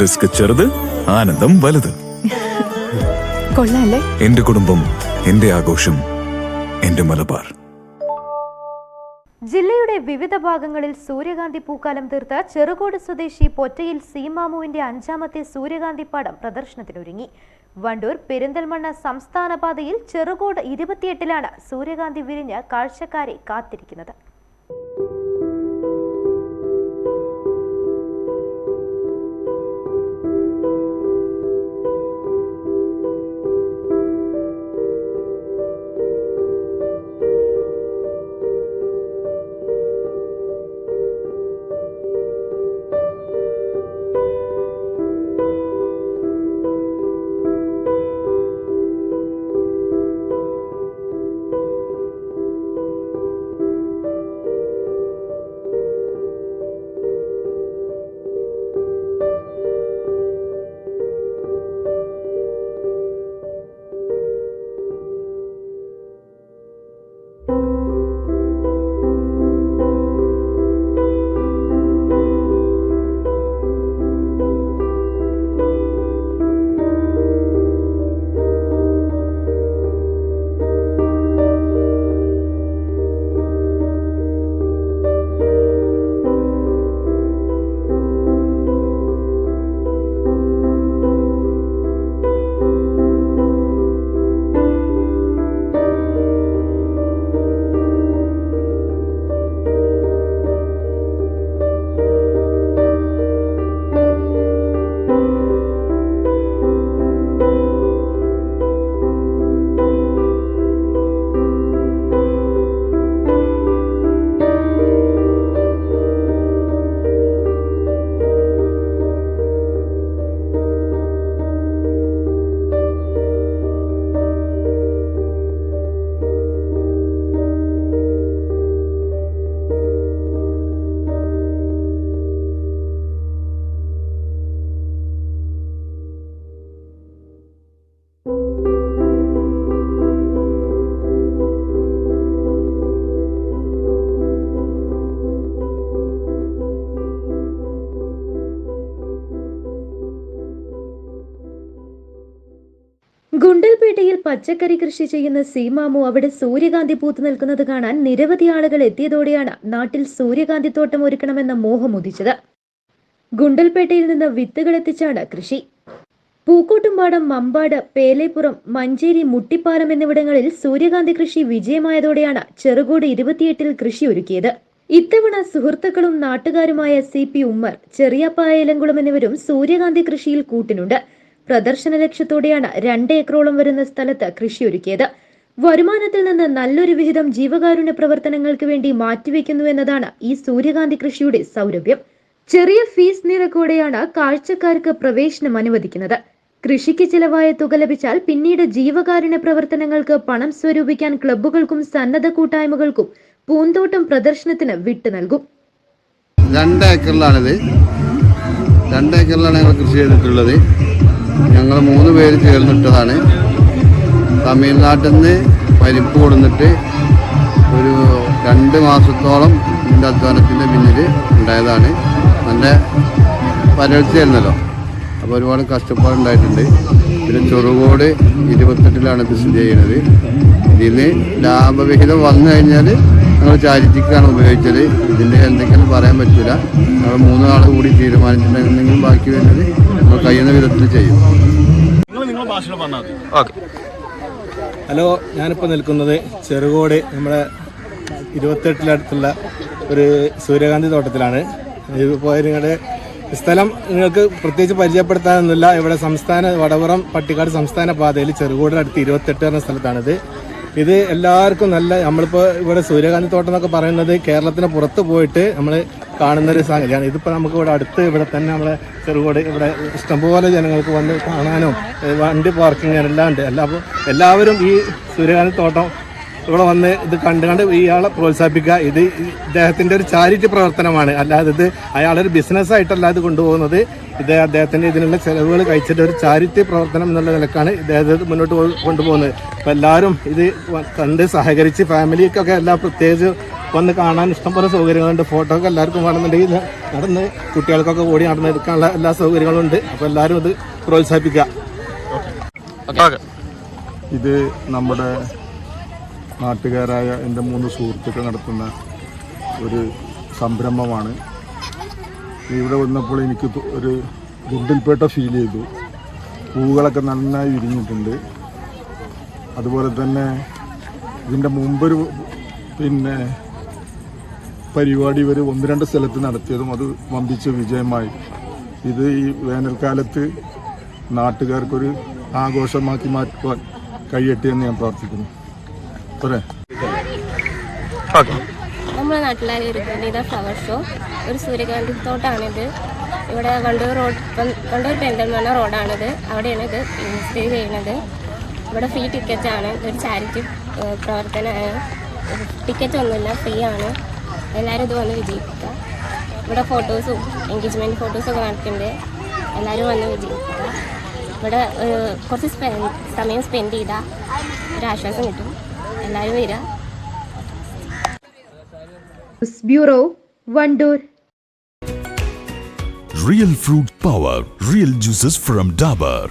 Risk ചെറുത് ആനന്ദം വലുത്. കൊള്ളാല്ലേ? എന്റെ കുടുംബം എന്റെ ആഘോഷം എന്റെ മലബാർ. ജില്ലയുടെ വിവിധ ഭാഗങ്ങളിൽ സൂര്യകാന്തി പൂക്കാലം തീർത്ത ചെറുകോട് സ്വദേശി പൊറ്റയിൽ സീമാമുവിന്റെ അഞ്ചാമത്തെ സൂര്യകാന്തി പാടം പ്രദർശനത്തിനൊരുങ്ങി. വണ്ടൂർ പെരിന്തൽമണ്ണ സംസ്ഥാന പാതയിൽ ചെറുകോട് ഇരുപത്തിയെട്ടിലാണ് സൂര്യകാന്തി വിരിഞ്ഞ് കാഴ്ചക്കാരെ കാത്തിരിക്കുന്നത്. ഗുണ്ടൽപേട്ടയിൽ പച്ചക്കറി കൃഷി ചെയ്യുന്ന സീമാമു അവിടെ സൂര്യകാന്തി പൂത്തു നിൽക്കുന്നത് കാണാൻ നിരവധി ആളുകൾ എത്തിയതോടെയാണ് നാട്ടിൽ സൂര്യകാന്തി തോട്ടം ഒരുക്കണമെന്ന മോഹം ഉദിച്ചത്. ഗുണ്ടൽപേട്ടയിൽ നിന്ന് വിത്തുകൾ എത്തിച്ചാണ് കൃഷി. പൂക്കോട്ടുംപാടം മമ്പാട് പേലേപ്പുറം മഞ്ചേരി മുട്ടിപ്പാലം എന്നിവിടങ്ങളിൽ സൂര്യകാന്തി കൃഷി വിജയമായതോടെയാണ് ചെറുകോട് ഇരുപത്തിയെട്ടിൽ കൃഷി ഒരുക്കിയത്. ഇത്തവണ സുഹൃത്തുക്കളും നാട്ടുകാരുമായ സി പി ഉമ്മർ ചെറിയപ്പായലംകുളം എന്നിവരും സൂര്യകാന്തി കൃഷിയിൽ കൂട്ടിനുണ്ട്. പ്രദർശന ലക്ഷ്യത്തോടെയാണ് രണ്ട് ഏക്കറോളം വരുന്ന സ്ഥലത്ത് കൃഷിയൊരുക്കിയത്. വരുമാനത്തിൽ നിന്ന് നല്ലൊരു വിഹിതം ജീവകാരുണ്യ പ്രവർത്തനങ്ങൾക്ക് വേണ്ടി മാറ്റിവെക്കുന്നു എന്നതാണ് ഈ സൂര്യകാന്തി കൃഷിയുടെ സൗരഭ്യം. ചെറിയ ഫീസ് നിരക്കോടെയാണ് കാഴ്ചക്കാർക്ക് പ്രവേശനം അനുവദിക്കുന്നത്. കൃഷിക്ക് ചിലവായ തുക ലഭിച്ചാൽ പിന്നീട് ജീവകാരുണ്യ പ്രവർത്തനങ്ങൾക്ക് പണം സ്വരൂപിക്കാൻ ക്ലബ്ബുകൾക്കും സന്നദ്ധ കൂട്ടായ്മകൾക്കും പൂന്തോട്ടം പ്രദർശനത്തിന് വിട്ടു നൽകും. രണ്ട് ഏക്കറിലാണിത് രണ്ട് ഏക്കറിലാണ് ഞങ്ങൾ കൃഷി ചെയ്തിട്ടുള്ളത്. ഞങ്ങൾ മൂന്ന് പേര് ചേർന്നിട്ടതാണ്. തമിഴ്നാട്ടിൽ നിന്ന് പരിപ്പ് കൊടുന്നിട്ട് ഒരു രണ്ട് മാസത്തോളം ഇതിന്റെ അധ്വാനത്തിന്റെ പിന്നിൽ ഉണ്ടായതാണ്. നല്ല വരൾച്ചയായിരുന്നല്ലോ. അപ്പോൾ ഒരുപാട് കഷ്ടപ്പാടുണ്ടായിട്ടുണ്ട് പിന്നെ ചെറുകോട് ഇരുപത്തെട്ടിലാണ് ഇത് സ്ഥിതി ചെയ്യുന്നത്. ഇതിൽ ലാഭവിഹിതം വന്നു കഴിഞ്ഞാൽ ഞങ്ങൾ ചാരിറ്റിക്കാണ് ഉപയോഗിച്ചത്. ഇതിന്റെ എന്തെങ്കിലും പറയാൻ പറ്റില്ല ഞങ്ങൾ മൂന്ന് നാൾ കൂടി തീരുമാനിച്ചിട്ടുണ്ടെങ്കിൽ ബാക്കി വേണ്ടത് നമ്മൾ കഴിയുന്ന വിധത്തിൽ ചെയ്യും. ഹലോ ഞാനിപ്പോൾ നിൽക്കുന്നത് ചെറുകോട് നമ്മുടെ ഇരുപത്തെട്ടിലടുത്തുള്ള ഒരു സൂര്യകാന്തി തോട്ടത്തിലാണ്. ഇപ്പോൾ നിങ്ങളുടെ സ്ഥലം നിങ്ങൾക്ക് പ്രത്യേകിച്ച് പരിചയപ്പെടുത്താനൊന്നുമില്ല. ഇവിടെ സംസ്ഥാന വടവറം പട്ടിക്കാട് സംസ്ഥാന പാതയിൽ ചെറുകോടിനടുത്ത് ഇരുപത്തെട്ട് എന്ന സ്ഥലത്താണിത്. ഇത് എല്ലാവർക്കും നല്ല നമ്മളിപ്പോൾ ഇവിടെ സൂര്യകാന്തി തോട്ടം എന്നൊക്കെ പറയുന്നത് കേരളത്തിന് പുറത്ത് പോയിട്ട് നമ്മൾ കാണുന്ന ഒരു സംഗതിയാണ് ഇതിപ്പോൾ നമുക്ക് ഇവിടെ അടുത്ത് ഇവിടെ തന്നെ നമ്മളെ ചെറുകോട് ഇവിടെ ഇഷ്ടംപോലെ ജനങ്ങൾക്ക് വന്ന് കാണാനും വണ്ടി പാർക്കിങ് എല്ലാം ഉണ്ട്. എല്ലാ എല്ലാവരും ഈ സൂര്യകാന്തി തോട്ടം ഇവിടെ വന്ന് ഇത് കണ്ട് കണ്ട് ഇയാളെ പ്രോത്സാഹിപ്പിക്കുക. ഇത് ഇദ്ദേഹത്തിന്റെ ഒരു ചാരിറ്റി പ്രവർത്തനമാണ്. അല്ലാതെ ഇത് അയാളൊരു ബിസിനസ്സായിട്ടല്ല ഇത് കൊണ്ടുപോകുന്നത്. ഇത് അദ്ദേഹത്തിന്റെ ഇതിനുള്ള ചിലവുകൾ കഴിച്ചിട്ട് ഒരു ചാരിറ്റി പ്രവർത്തനം എന്നുള്ള നിലക്കാണ് ഇദ്ദേഹത്തെ മുന്നോട്ട് കൊണ്ടുപോകുന്നത്. അപ്പോൾ എല്ലാവരും ഇത് കണ്ട് സഹകരിച്ച് ഫാമിലിക്കൊക്കെ എല്ലാ പ്രത്യേകിച്ച് വന്ന് കാണാൻ ഇഷ്ടംപോലെ സൗകര്യങ്ങളുണ്ട്. ഫോട്ടോ ഒക്കെ എല്ലാവർക്കും വേണമെന്നുണ്ടെങ്കിൽ നടന്ന് കുട്ടികൾക്കൊക്കെ ഓടി നടന്ന് എടുക്കാനുള്ള എല്ലാ സൗകര്യങ്ങളും ഉണ്ട്. അപ്പോൾ എല്ലാവരും ഇത് പ്രോത്സാഹിപ്പിക്കുക. ഇത് നമ്മുടെ നാട്ടുകാരായ എന്റെ മൂന്ന് സുഹൃത്തുക്കൾ നടത്തുന്ന ഒരു സംരംഭമാണ്. ഇവിടെ വന്നപ്പോൾ എനിക്ക് ഒരു ഗുണ്ടിൽപേട്ട ഫീൽ ചെയ്തു. പൂവുകളൊക്കെ നന്നായി വിരിഞ്ഞിട്ടുണ്ട്. അതുപോലെ തന്നെ ഇതിന്റെ മുമ്പൊരു പിന്നെ പരിപാടി ഇവർ ഒന്ന് രണ്ട് സ്ഥലത്ത് നടത്തിയതും അത് വമ്പിച്ച വിജയമായി. ഇത് ഈ വേനൽക്കാലത്ത് നാട്ടുകാർക്കൊരു ആഘോഷമാക്കി മാറ്റുവാൻ കഴിയട്ടെ എന്ന് ഞാൻ പ്രാർത്ഥിക്കുന്നു. പോരെ നമ്മുടെ നാട്ടിലെ ഒരു ഗണിത ഫ്ലവർ ഷോ ഒരു സൂര്യകാന്തി തോട്ടാണിത് ഇവിടെ വണ്ടൂർ റോഡ് വണ്ടൂർ പെന്തൽമണ്ണ റോഡാണിത് അവിടെയാണ് ഇത് സ്ഥിതി ചെയ്യുന്നത്. ഇവിടെ ഫ്രീ ടിക്കറ്റ് ആണ്. ഒരു ചാരിറ്റി പ്രവർത്തനമാണ് ടിക്കറ്റ് ഒന്നുമില്ല. ഫ്രീ ആണ്. എല്ലാവരും ഇത് വന്ന് വിജയിക്കുക ഇവിടെ ഫോട്ടോസും എൻഗേജ്മെന്റ് ഫോട്ടോസൊക്കെ നടക്കുന്നുണ്ട്. എല്ലാവരും വന്ന് വിജയിക്കുക ഇവിടെ കുറച്ച് സ്പെ സമയം സ്പെൻഡ് ചെയ്താൽ ഒരു ആശ്വാസം കിട്ടും. എല്ലാവരും വരിക bureau Wandoor Real fruit power, real juices from Dabur.